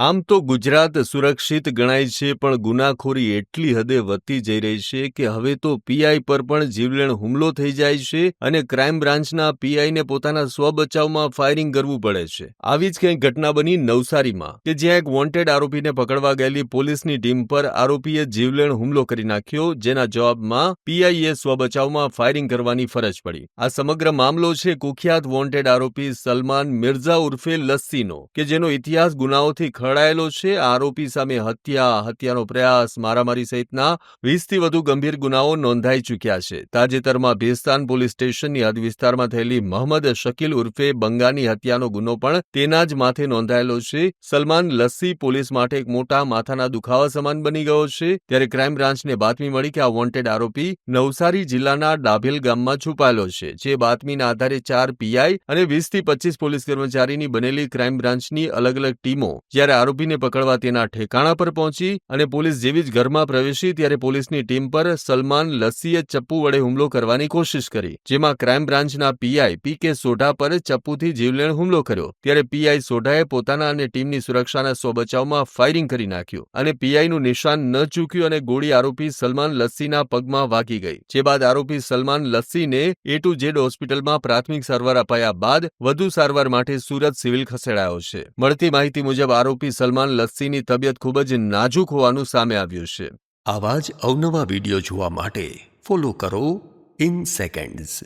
આમ તો ગુજરાત સુરક્ષિત ગણાય છે, પણ ગુનાખોરી એટલી હદે વધતી જઈ રહી છે કે હવે તો પીઆઈ પર પણ જીવલેણ હુમલો થઈ જાય છે અને ક્રાઇમ બ્રાન્ચના પીઆઈને પોતાના સ્વબચાવમાં ફાયરિંગ કરવું પડે છે. આવી જ કંઈક ઘટના બની નવસારીમાં, કે જ્યાં એક વોન્ટેડ આરોપીને પકડવા ગયેલી પોલીસની ટીમ પર આરોપીએ જીવલેણ હુમલો કરી નાખ્યો, જેના જવાબમાં પીઆઈએ સ્વબચાવમાં ફાયરિંગ કરવાની ફરજ પડી. આ સમગ્ર મામલો છે કુખ્યાત વોન્ટેડ આરોપી સલમાન મિર્ઝા ઉર્ફે લસ્સીનો, કે જેનો ઇતિહાસ ગુનાઓથી ખરડાયેલો છે. આરોપી સામે હત્યા, હત્યાનો પ્રયાસ, મારામારી સહિતના વીસથી વધુ ગંભીર ગુનાઓ નોંધાઈ ચૂક્યા છે. તાજેતરમાં ભેસ્તાન પોલીસ સ્ટેશનની હદ વિસ્તારમાં થયેલી મોહમ્મદ શકીલ ઉર્ફે બંગાની હત્યાનો ગુનો પણ તેના જ માથે નોંધાયેલો છે. સલમાન લસ્સી પોલીસ માટે એક મોટા માથાના દુખાવા સમાન બની ગયો છે. ત્યારે ક્રાઇમ બ્રાન્ચને બાતમી મળી કે આ વોન્ટેડ આરોપી નવસારી જિલ્લાના ડાભેલ ગામમાં છુપાયેલો છે, જે બાતમીના આધારે ચાર પીઆઈ અને વીસથી પચીસ પોલીસ કર્મચારીની બનેલી ક્રાઇમ બ્રાન્ચની અલગ અલગ ટીમો. જ્યારે આરોપીને પકડવા તેના ઠેકાણા પર પહોંચી અને પોલીસ જેવી જ ઘરમાં પ્રવેશી ત્યારે પોલીસની ટીમ પર સલમાન લસ્સીએ ચપ્પુ વડે હુમલો કરવાની કોશિશ કરી, જેમાં ક્રાઇમ બ્રાન્ચના પીઆઈ પી કે સોઢા પર ચપ્પુથી જીવલેણ હુમલો કર્યો. ત્યારે પીઆઈ સોઢાએ પોતાના અને ટીમની સુરક્ષાના સ્વબચાવમાં ફાયરિંગ કરી નાખ્યું અને પીઆઈનું નિશાન ન ચૂક્યું અને ગોળી આરોપી સલમાન લસ્સીના પગમાં વાગી ગઈ. જે બાદ આરોપી સલમાન લસ્સીને એ ટુ જેડ હોસ્પિટલમાં પ્રાથમિક સારવાર અપાયા બાદ વધુ સારવાર માટે સુરત સિવિલ ખસેડાયો છે. મળતી માહિતી મુજબ આરોપી સલમાન લસ્સીની તબિયત ખૂબ જ નાજુક હોવાનું સામે આવ્યું છે. આવા જ અવનવા વીડિયો જોવા માટે ફોલો કરો ઇન સેકન્ડ્સ